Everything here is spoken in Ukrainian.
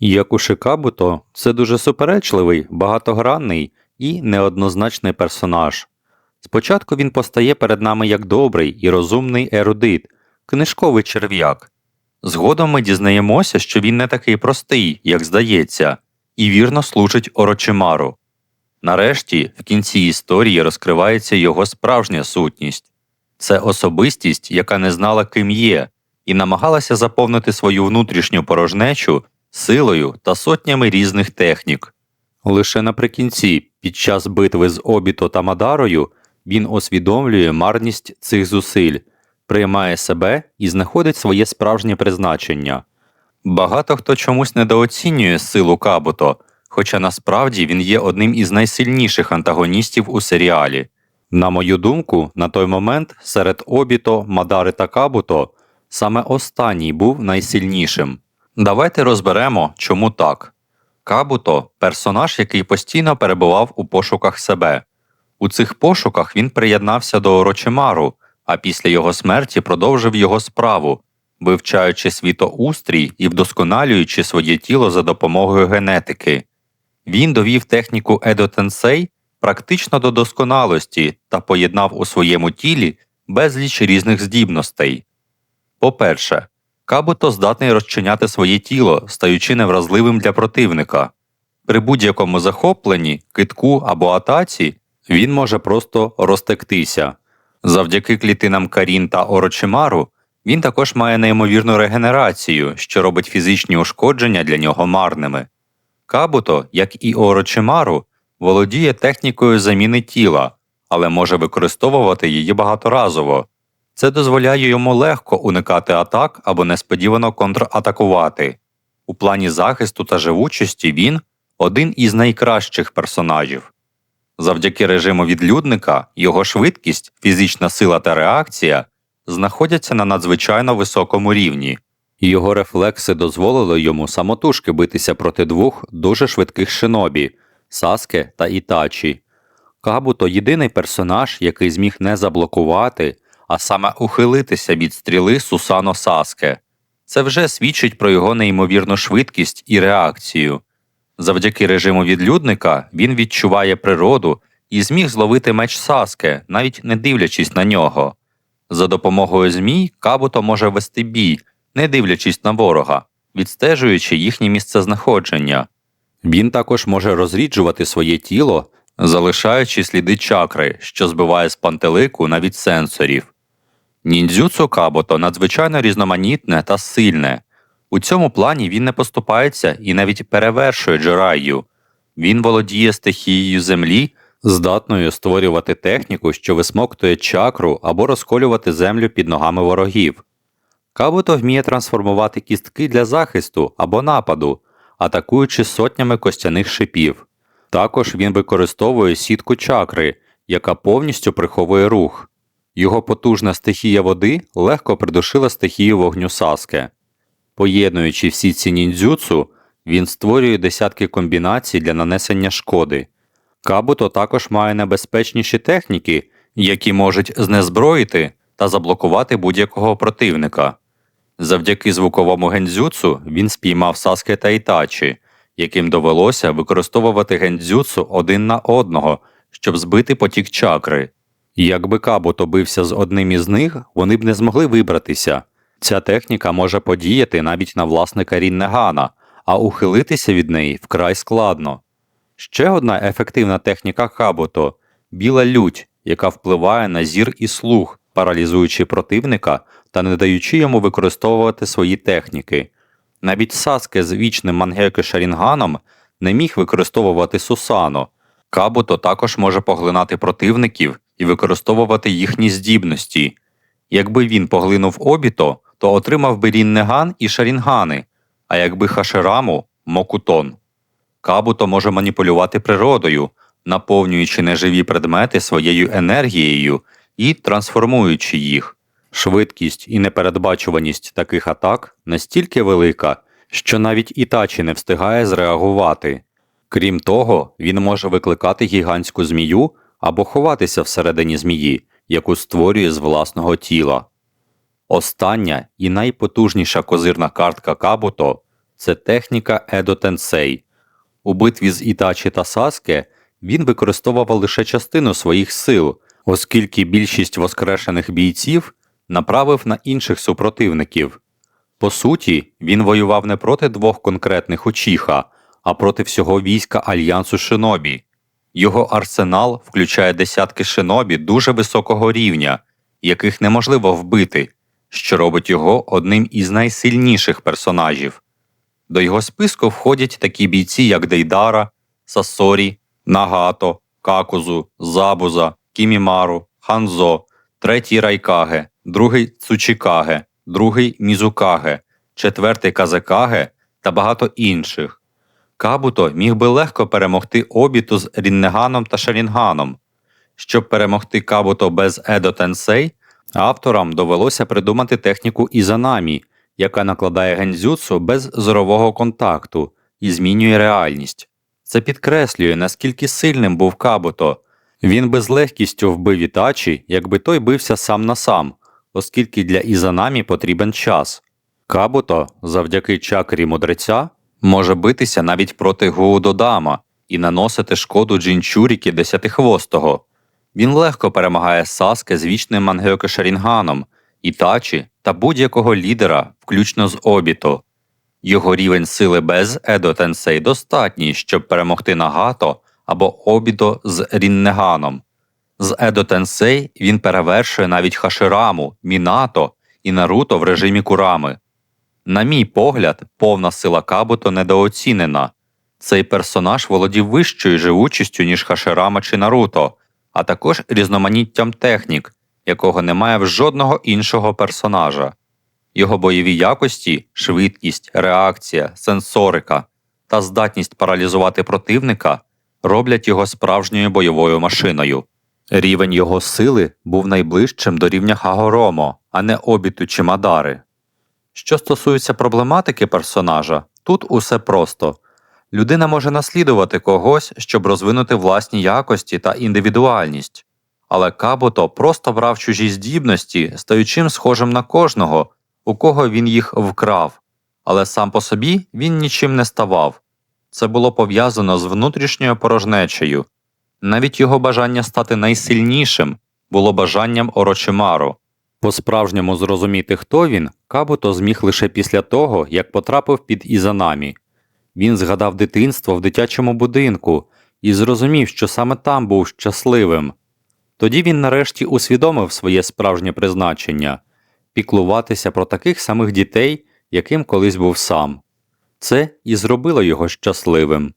Якуши Кабуто – це дуже суперечливий, багатогранний і неоднозначний персонаж. Спочатку він постає перед нами як добрий і розумний ерудит, книжковий черв'як. Згодом ми дізнаємося, що він не такий простий, як здається, і вірно служить Орочимару. Нарешті, в кінці історії розкривається його справжня сутність це особистість, яка не знала, ким є, і намагалася заповнити свою внутрішню порожнечу силою та сотнями різних технік. Лише наприкінці, під час битви з Обіто та Мадарою, він усвідомлює марність цих зусиль, приймає себе і знаходить своє справжнє призначення. Багато хто чомусь недооцінює силу Кабуто, хоча насправді він є одним із найсильніших антагоністів у серіалі. На мою думку, на той момент серед Обіто, Мадари та Кабуто саме останній був найсильнішим. Давайте розберемо, чому так. Кабуто персонаж, який постійно перебував у пошуках себе. У цих пошуках він приєднався до Орочимару, а після його смерті продовжив його справу, вивчаючи світоустрій і вдосконалюючи своє тіло за допомогою генетики. Він довів техніку Едо Тенсей практично до досконалості та поєднав у своєму тілі безліч різних здібностей. По-перше, Кабуто здатний розчиняти своє тіло, стаючи невразливим для противника. При будь-якому захопленні, китку або атаці він може просто розтектися. Завдяки клітинам Карін та Орочимару він також має неймовірну регенерацію, що робить фізичні ушкодження для нього марними. Кабуто, як і Орочимару, володіє технікою заміни тіла, але може використовувати її багаторазово. Це дозволяє йому легко уникати атак або несподівано контратакувати. У плані захисту та живучості він один із найкращих персонажів. Завдяки режиму відлюдника його швидкість, фізична сила та реакція знаходяться на надзвичайно високому рівні. Його рефлекси дозволили йому самотужки битися проти двох дуже швидких шинобі Саске та Ітачі. Кабуто єдиний персонаж, який зміг не заблокувати, а саме ухилитися від стріли Сусано Саске. Це вже свідчить про його неймовірну швидкість і реакцію. Завдяки режиму відлюдника він відчуває природу і зміг зловити меч Саске, навіть не дивлячись на нього. За допомогою змій Кабуто може вести бій, не дивлячись на ворога, відстежуючи їхнє місцезнаходження. Він також може розріджувати своє тіло, залишаючи сліди чакри, що збиває з пантелику навіть сенсорів. Ніндзюцу Кабото надзвичайно різноманітне та сильне. У цьому плані він не поступається і навіть перевершує Джераю. Він володіє стихією землі, здатною створювати техніку, що висмоктує чакру або розколювати землю під ногами ворогів. Кабуто вміє трансформувати кістки для захисту або нападу, атакуючи сотнями костяних шипів. Також він використовує сітку чакри, яка повністю приховує рух. Його потужна стихія води легко придушила стихію вогню Саске. Поєднуючи всі ці ніндзюцу, він створює десятки комбінацій для нанесення шкоди. Кабуто також має небезпечніші техніки, які можуть знезброїти та заблокувати будь-якого противника. Завдяки звуковому гендзюцу він спіймав Саске та Ітачі, яким довелося використовувати гендзюцу один на одного, щоб збити потік чакри. Якби Кабуто бився з одним із них, вони б не змогли вибратися. Ця техніка може подіяти навіть на власника Ріннегана, а ухилитися від неї вкрай складно. Ще одна ефективна техніка Кабуто біла лють, яка впливає на зір і слух, паралізуючи противника та не даючи йому використовувати свої техніки. Навіть Саске з вічним Мангеки Шарінганом не міг використовувати Сусано. Кабуто також може поглинати противників і використовувати їхні здібності. Якби він поглинув обіто, то отримав би Ріннеган і Шарінгани, а якби Хашераму Мокутон. Кабуто може маніпулювати природою, наповнюючи неживі предмети своєю енергією і трансформуючи їх. Швидкість і непередбачуваність таких атак настільки велика, що навіть Ітачі не встигає зреагувати. Крім того, він може викликати гігантську змію або ховатися всередині змії, яку створює з власного тіла. Остання і найпотужніша козирна картка Кабуто це техніка Едо Тенсей. У битві з Ітачі та Саске він використовував лише частину своїх сил, оскільки більшість воскрешених бійців направив на інших супротивників. По суті, він воював не проти двох конкретних Учіха, а проти всього війська Альянсу Шинобі. Його арсенал включає десятки шинобі дуже високого рівня, яких неможливо вбити, що робить його одним із найсильніших персонажів. До його списку входять такі бійці, як Дейдара, Сасорі, Нагато, Какузу, Забуза, Кімімару, Ханзо, третій Райкаге, другий Цучікаге, другий Мізукаге, четвертий Казекаге та багато інших. Кабуто міг би легко перемогти обіту з Ріннеганом та Шарінганом. Щоб перемогти Кабуто без Едо Тенсей, авторам довелося придумати техніку Ізанамі, яка накладає гензюцу без зорового контакту і змінює реальність. Це підкреслює, наскільки сильним був Кабуто. Він би з легкістю вбив Ітачі, якби той бився сам на сам, оскільки для Ізанамі потрібен час. Кабуто, завдяки чакрі мудреця, може битися навіть проти Гуудодама і наносити шкоду Джінчурікі Десятихвостого. Він легко перемагає Саске з вічним Мангеоке Шарінганом, Ітачі та будь-якого лідера, включно з Обіто. Його рівень сили без Едо Тенсей достатній, щоб перемогти Нагато або Обідо з Ріннеганом. З Едо Тенсей він перевершує навіть Хашираму, Мінато і Наруто в режимі Курами. На мій погляд, повна сила Кабуто недооцінена. Цей персонаж володів вищою живучістю, ніж Хаширама чи Наруто, а також різноманіттям технік, якого немає в жодного іншого персонажа. Його бойові якості, швидкість, реакція, сенсорика та здатність паралізувати противника роблять його справжньою бойовою машиною. Рівень його сили був найближчим до рівня Хагоромо, а не обіту чи Мадари. Що стосується проблематики персонажа, тут усе просто. Людина може наслідувати когось, щоб розвинути власні якості та індивідуальність. Але Кабуто просто брав чужі здібності, стаючим схожим на кожного, у кого він їх вкрав, але сам по собі він нічим не ставав. Це було пов'язано з внутрішньою порожнечею. Навіть його бажання стати найсильнішим було бажанням Орочимару. По-справжньому зрозуміти, хто він, Кабуто зміг лише після того, як потрапив під Ізанамі. Він згадав дитинство в дитячому будинку і зрозумів, що саме там був щасливим. Тоді він нарешті усвідомив своє справжнє призначення піклуватися про таких самих дітей, яким колись був сам. Це і зробило його щасливим.